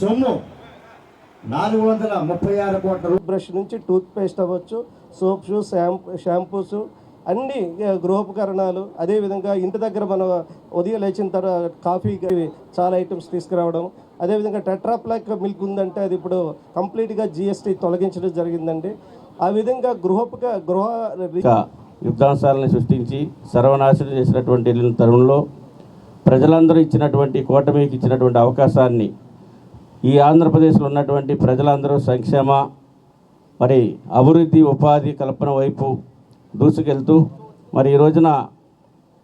సొమ్ము. నాలుగు వందల ముప్పై ఆరు కోట్ల బ్రష్ నుంచి టూత్ పేస్ట్ అవ్వచ్చు సోప్స్ షాంపూ షాంపూస్ అన్ని గృహోపకరణాలు. అదేవిధంగా ఇంటి దగ్గర మనం ఉదయం లేచిన తర్వాత కాఫీ చాలా ఐటమ్స్ తీసుకురావడం. అదేవిధంగా టెట్రాప్లాక్ మిల్క్ ఉందంటే అది ఇప్పుడు కంప్లీట్గా జిఎస్టీ తొలగించడం జరిగిందండి. ఆ విధంగా గృహోపక గృహ యుద్ధాంశాలను సృష్టించి సర్వనాశనం చేసినటువంటి తరుణంలో ప్రజలందరూ ఇచ్చినటువంటి కూటమికి ఇచ్చినటువంటి అవకాశాన్ని ఈ ఆంధ్రప్రదేశ్లో ఉన్నటువంటి ప్రజలందరూ సంక్షేమ మరి అభివృద్ధి ఉపాధి కల్పన వైపు దూసుకెళ్తూ మరి ఈ రోజున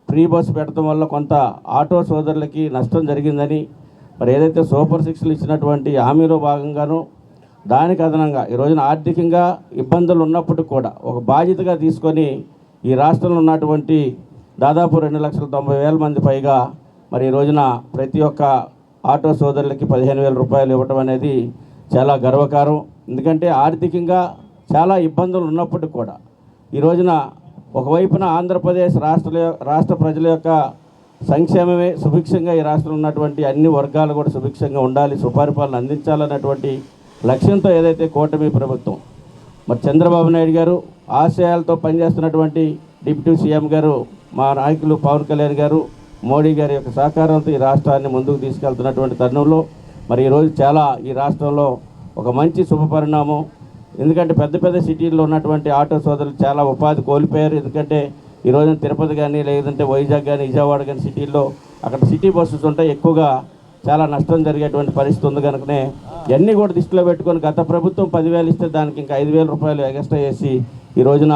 ఫ్రీ బస్సు పెట్టడం వల్ల కొంత ఆటో సోదరులకి నష్టం జరిగిందని మరి ఏదైతే సూపర్ సిక్స్లు ఇచ్చినటువంటి హామీలో భాగంగానూ దానికి అదనంగా ఈ రోజున ఆర్థికంగా ఇబ్బందులు ఉన్నప్పటికీ కూడా ఒక బాధ్యతగా తీసుకొని ఈ రాష్ట్రంలో ఉన్నటువంటి దాదాపు రెండు లక్షల తొంభై వేల మంది పైగా మరి ఈ రోజున ప్రతి ఒక్క ఆటో సోదరులకి పదిహేను వేల రూపాయలు ఇవ్వటం అనేది చాలా గర్వకారం. ఎందుకంటే ఆర్థికంగా చాలా ఇబ్బందులు ఉన్నప్పటికి కూడా ఈ రోజున ఒకవైపున ఆంధ్రప్రదేశ్ రాష్ట్ర రాష్ట్ర ప్రజల యొక్క సంక్షేమమే సుభిక్షంగా ఈ రాష్ట్రంలో ఉన్నటువంటి అన్ని వర్గాలు కూడా సుభిక్షంగా ఉండాలి సుపరిపాలన అందించాలన్నటువంటి లక్ష్యంతో ఏదైతే కూటమి ప్రభుత్వం మరి చంద్రబాబు నాయుడు గారు ఆశయాలతో పనిచేస్తున్నటువంటి డిప్యూటీ సీఎం గారు మా నాయకులు పవన్ కళ్యాణ్ గారు మోడీ గారి యొక్క సహకారంతో ఈ రాష్ట్రాన్ని ముందుకు తీసుకెళ్తున్నటువంటి తరుణంలో మరి ఈరోజు చాలా ఈ రాష్ట్రంలో ఒక మంచి శుభపరిణామం ఎందుకంటే పెద్ద పెద్ద సిటీల్లో ఉన్నటువంటి ఆటో సోదరులు చాలా ఉపాధి కోల్పోయారు. ఎందుకంటే ఈరోజు తిరుపతి కానీ లేదంటే వైజాగ్ కానీ విజయవాడ కానీ సిటీల్లో అక్కడ సిటీ బస్సెస్ ఉంటాయి ఎక్కువగా చాలా నష్టం జరిగేటువంటి పరిస్థితి ఉంది కనుకనే ఇవన్నీ కూడా దృష్టిలో పెట్టుకొని గత ప్రభుత్వం పదివేలు ఇస్తే దానికి ఇంకా ఐదు రూపాయలు ఎక్స్ట్రా చేసి ఈ రోజున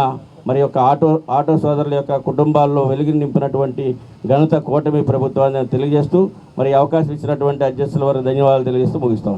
మరి యొక్క ఆటో ఆటో సోదరుల యొక్క కుటుంబాల్లో వెలుగుని నింపినటువంటి ఘనత కూటమి ప్రభుత్వాన్ని తెలియజేస్తూ మరి అవకాశం ఇచ్చినటువంటి అధ్యక్షుల వారికి ధన్యవాదాలు తెలియజేస్తూ ముగిస్తా